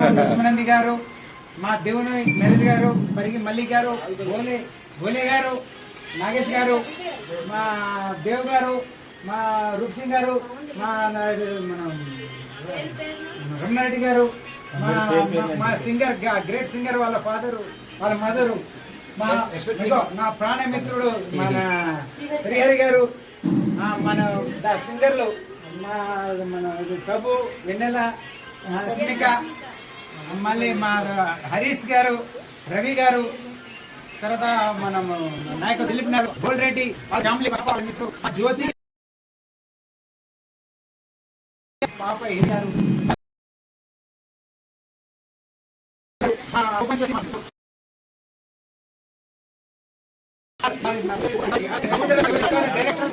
లక్ష్మణంది గారు మా దేవుని మెరజ్ గారు పరిగి మల్లి గారు బోలే బోలే గారు నాగేష్ గారు మా దేవ్ గారు మా రూప్ సింగ్ గారు మా మన రమణారెడ్డి గారు మా మా- సింగర్ గ్రేట్ సింగర్ వాళ్ళ ఫాదరు వాళ్ళ మదరు మా నా ప్రాణమిత్రుడు మన శ్రీహరి గారు మన సింగర్లు మా మన ఇది వెన్నెల ఆ, సునిక మళ్ళీ మా హరీష్ గారు రవి గారు తర్వాత మనము నాయకుడు దిలీప్ గారు గోల్డ్ రెడ్డి వాళ్ళ ఫ్యామిలీ పాప ఆ జ్యోతి. పాప ఏ గారు? ఆ, డైరెక్టర్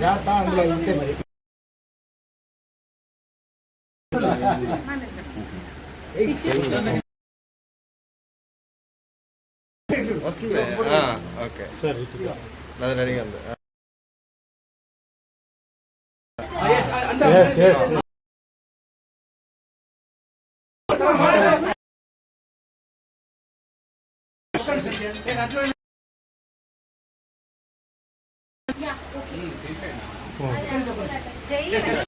జాగ్రత్త అందులో ఇంతే మరి. వస్తుంది ఓకే సరే నాది రెడీగా ఎస్ ఎస్ Smile,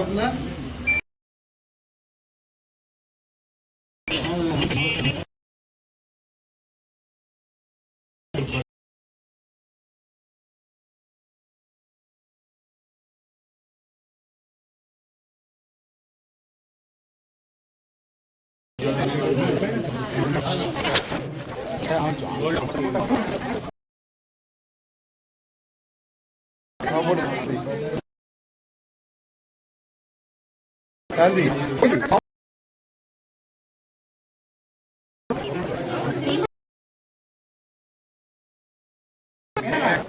怎么了 సరే చూడండి ఓకే కాదు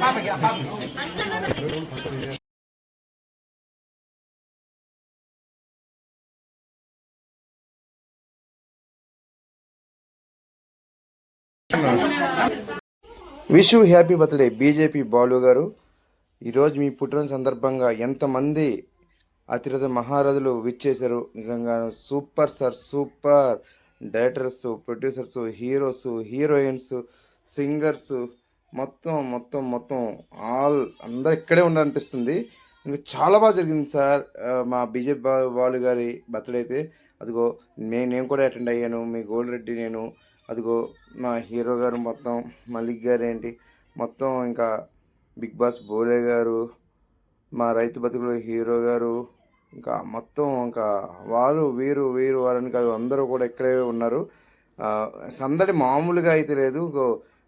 పాపకి ఆ పాపకి wish you happy birthday BJP Balu గారు. ఈరోజు మీ పుట్టిన సందర్భంగా ఎంతమంది అతిరథ మహారథులు విచ్చేశారు. నిజంగా super sir super. Directors producers heroes heroines singers మొత్తం మొత్తం మొత్తం ఆల్ అందరు ఇక్కడే ఉండాలనిపిస్తుంది. ఇంకా చాలా బాగా జరిగింది సార్. మా బీజేపీ బా- బాలు గారి బర్త్డే అయితే. అదిగో నేను నేను కూడా అటెండ్ అయ్యాను. మీ గోల్డ్ రెడ్డి నేను. అదిగో మా హీరో గారు మొత్తం మలిక్ గారు ఏంటి మొత్తం ఇంకా బిగ్ బాస్ బోలే గారు మా రైతు బతుకులు హీరో గారు ఇంకా మొత్తం ఇంకా వాళ్ళు వీరు వీరు వారని కాదు అందరూ కూడా ఇక్కడే ఉన్నారు. సందడి మామూలుగా అయితే లేదు.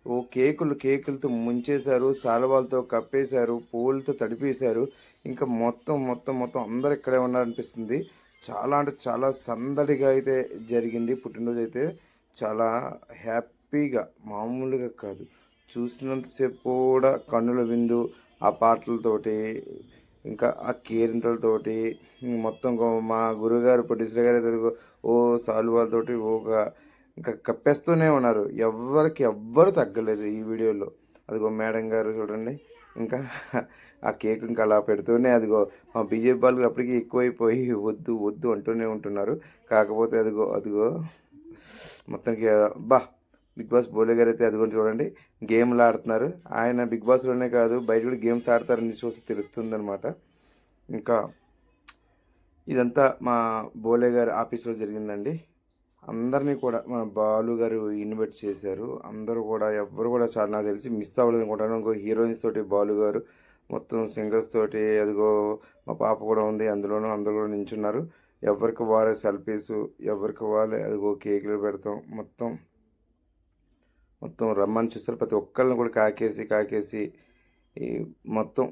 ఓ కేకులు కేకులతో ముంచేశారు సాలవాలతో కప్పేశారు పూలతో తడిపేశారు. ఇంకా మొత్తం మొత్తం మొత్తం అందరు ఇక్కడే ఉన్నారనిపిస్తుంది. చాలా అంటే చాలా సందడిగా అయితే జరిగింది పుట్టినరోజు అయితే. చాలా హ్యాపీగా మామూలుగా కాదు. చూసినంతసేపు కూడా కన్నుల విందు ఆ పాటలతోటి ఇంకా ఆ కేరింతలతోటి మొత్తం మా గురుగారు ప్రొడ్యూసర్ గారు అదిగో ఓ సాల్వాలతోటి ఒక ఇంకా కప్పేస్తూనే ఉన్నారు. ఎవ్వరికి ఎవ్వరు తగ్గలేదు ఈ వీడియోలో. అదిగో మేడం గారు చూడండి. ఇంకా ఆ కేక్ ఇంకా అలా పెడుతూనే అదిగో మా బీజేపీ వాళ్ళు అప్పటికి ఎక్కువైపోయి వద్దు వద్దు అంటూనే ఉంటున్నారు. కాకపోతే అదిగో అదిగో మొత్తానికి బా బిగ్ బాస్ బోలే గారు అయితే అదిగో చూడండి. గేమ్లు ఆడుతున్నారు. ఆయన బిగ్ బాస్లోనే కాదు బయట కూడా గేమ్స్ ఆడతారని చూసి తెలుస్తుందనమాట ఇంకా ఇదంతా మా బోలే గారి ఆఫీస్లో జరిగిందండి. అందరినీ కూడా మన బాలు గారు ఇన్వైట్ చేశారు. అందరూ కూడా ఎవ్వరు కూడా చాలా నాకు తెలిసి మిస్ అవ్వలేదు అనుకుంటాను. ఇంకో హీరోయిన్స్ తోటి బాలు గారు మొత్తం సింగర్స్ తోటి అదిగో మా పాప కూడా ఉంది అందులోనూ అందరూ కూడా నించున్నారు. ఎవరికి వారే సెల్ఫీస్ ఎవరికి వాళ్ళే అదిగో కేకులు పెడతాం. మొత్తం మొత్తం రమ్మని చూస్తారు. ప్రతి ఒక్కరిని కూడా కాకేసి కాకేసి ఈ మొత్తం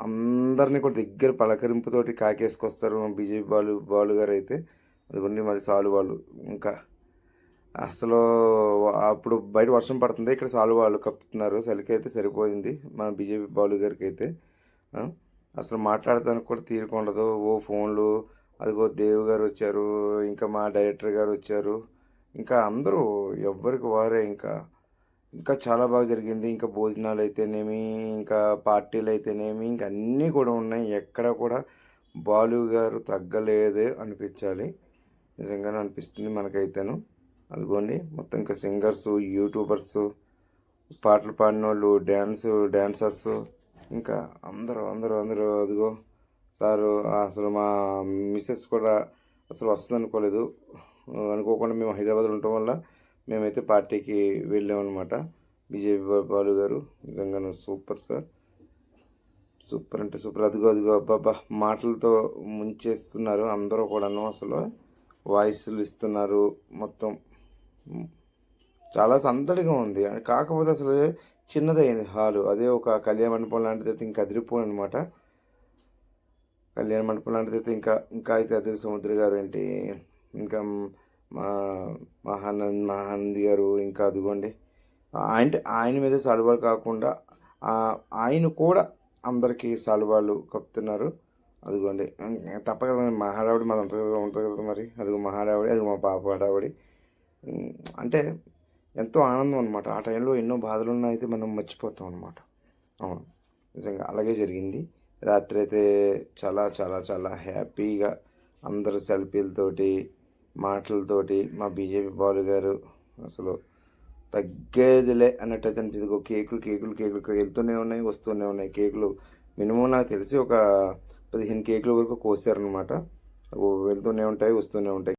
అందరినీ కూడా దగ్గర పలకరింపుతోటి కాకేసుకొస్తారు బీజేపీ బాలు బాలు గారు అయితే అదిగోండి మరి సాలు వాళ్ళు. ఇంకా అసలు అప్పుడు బయట వర్షం పడుతుంది. ఇక్కడ సాలు వాళ్ళు కప్పుతున్నారు. చలికి అయితే సరిపోయింది. మన బీజేపీ బాలు గారికి అయితే అసలు మాట్లాడటానికి కూడా తీరుకుండదు ఓ ఫోన్లు అదిగో దేవు గారు వచ్చారు ఇంకా మా డైరెక్టర్ గారు వచ్చారు ఇంకా అందరూ ఎవ్వరికి వారే ఇంకా. ఇంకా చాలా బాగా జరిగింది ఇంకా భోజనాలు అయితేనేమి ఇంకా పార్టీలు అయితేనేమి ఇంకా అన్నీ కూడా ఉన్నాయి. ఎక్కడ కూడా బాలు గారు తగ్గలేదు అనిపించాలి. నిజంగానే అనిపిస్తుంది మనకైతేను. అదిగోండి మొత్తం ఇంకా సింగర్స్ యూట్యూబర్స్ పాటలు పాడిన వాళ్ళు డ్యాన్స్ డ్యాన్సర్స్ ఇంకా అందరూ అందరూ అందరూ అదిగో సారు అసలు మా మిస్సెస్ కూడా అసలు వస్తుంది అనుకోలేదు అనుకోకుండా మేము హైదరాబాద్లో ఉండటం వల్ల మేమైతే పార్టీకి వెళ్ళామన్నమాట. బీజేపీ బాలు గారు. నిజంగా సూపర్ సార్. సూపర్ అంటే సూపర్. అదిగో అదిగో అబ్బాబ్బా. మాటలతో ముంచేస్తున్నారు అందరూ కూడాను. అసలు వాయిస్లు ఇస్తున్నారు మొత్తం. చాలా సందడిగా ఉంది. కాకపోతే అసలు చిన్నదైంది హాలు. అదే ఒక కళ్యాణ మండపం లాంటిది అయితే ఇంకా అదిరిపోను అనమాట కళ్యాణ మండపం లాంటిది అయితే ఇంకా ఇంకా అయితే అదిరి సముద్ర గారు ఏంటి ఇంకా మా మహానంద్ మహానంది గారు ఇంకా అదిగోండి. ఆయన ఆయన మీద సలువాలు కాకుండా ఆయన కూడా అందరికీ సలువాలు కప్పుతున్నారు. అదిగోండి. తప్పక మహాడావిడి మహారావుడి మాది ఉంటుంది కదా ఉంటుంది కదా మరి. అదిగో మహారావుడి అది మా పాప హడావుడి. అంటే ఎంతో ఆనందం అనమాట ఆ టైంలో ఎన్నో బాధలు ఉన్నాయి అయితే మనం మర్చిపోతాం అనమాట అవును. నిజంగా అలాగే జరిగింది. రాత్రి అయితే చాలా చాలా చాలా హ్యాపీగా అందరూ సెల్ఫీలతోటి మాటలతోటి మా బీజేపీ బాలు గారు అసలు తగ్గేదిలే అన్నట్టయితే అనిపించింది ఇదిగో కేకులు కేకులు కేకులు వెళ్తూనే ఉన్నాయి వస్తూనే ఉన్నాయి. కేకులు మినిమం నాకు తెలిసి ఒక పదిహేను కేకుల వరకు కోసారనమాట వెళ్తూనే ఉంటాయి వస్తూనే ఉంటాయి.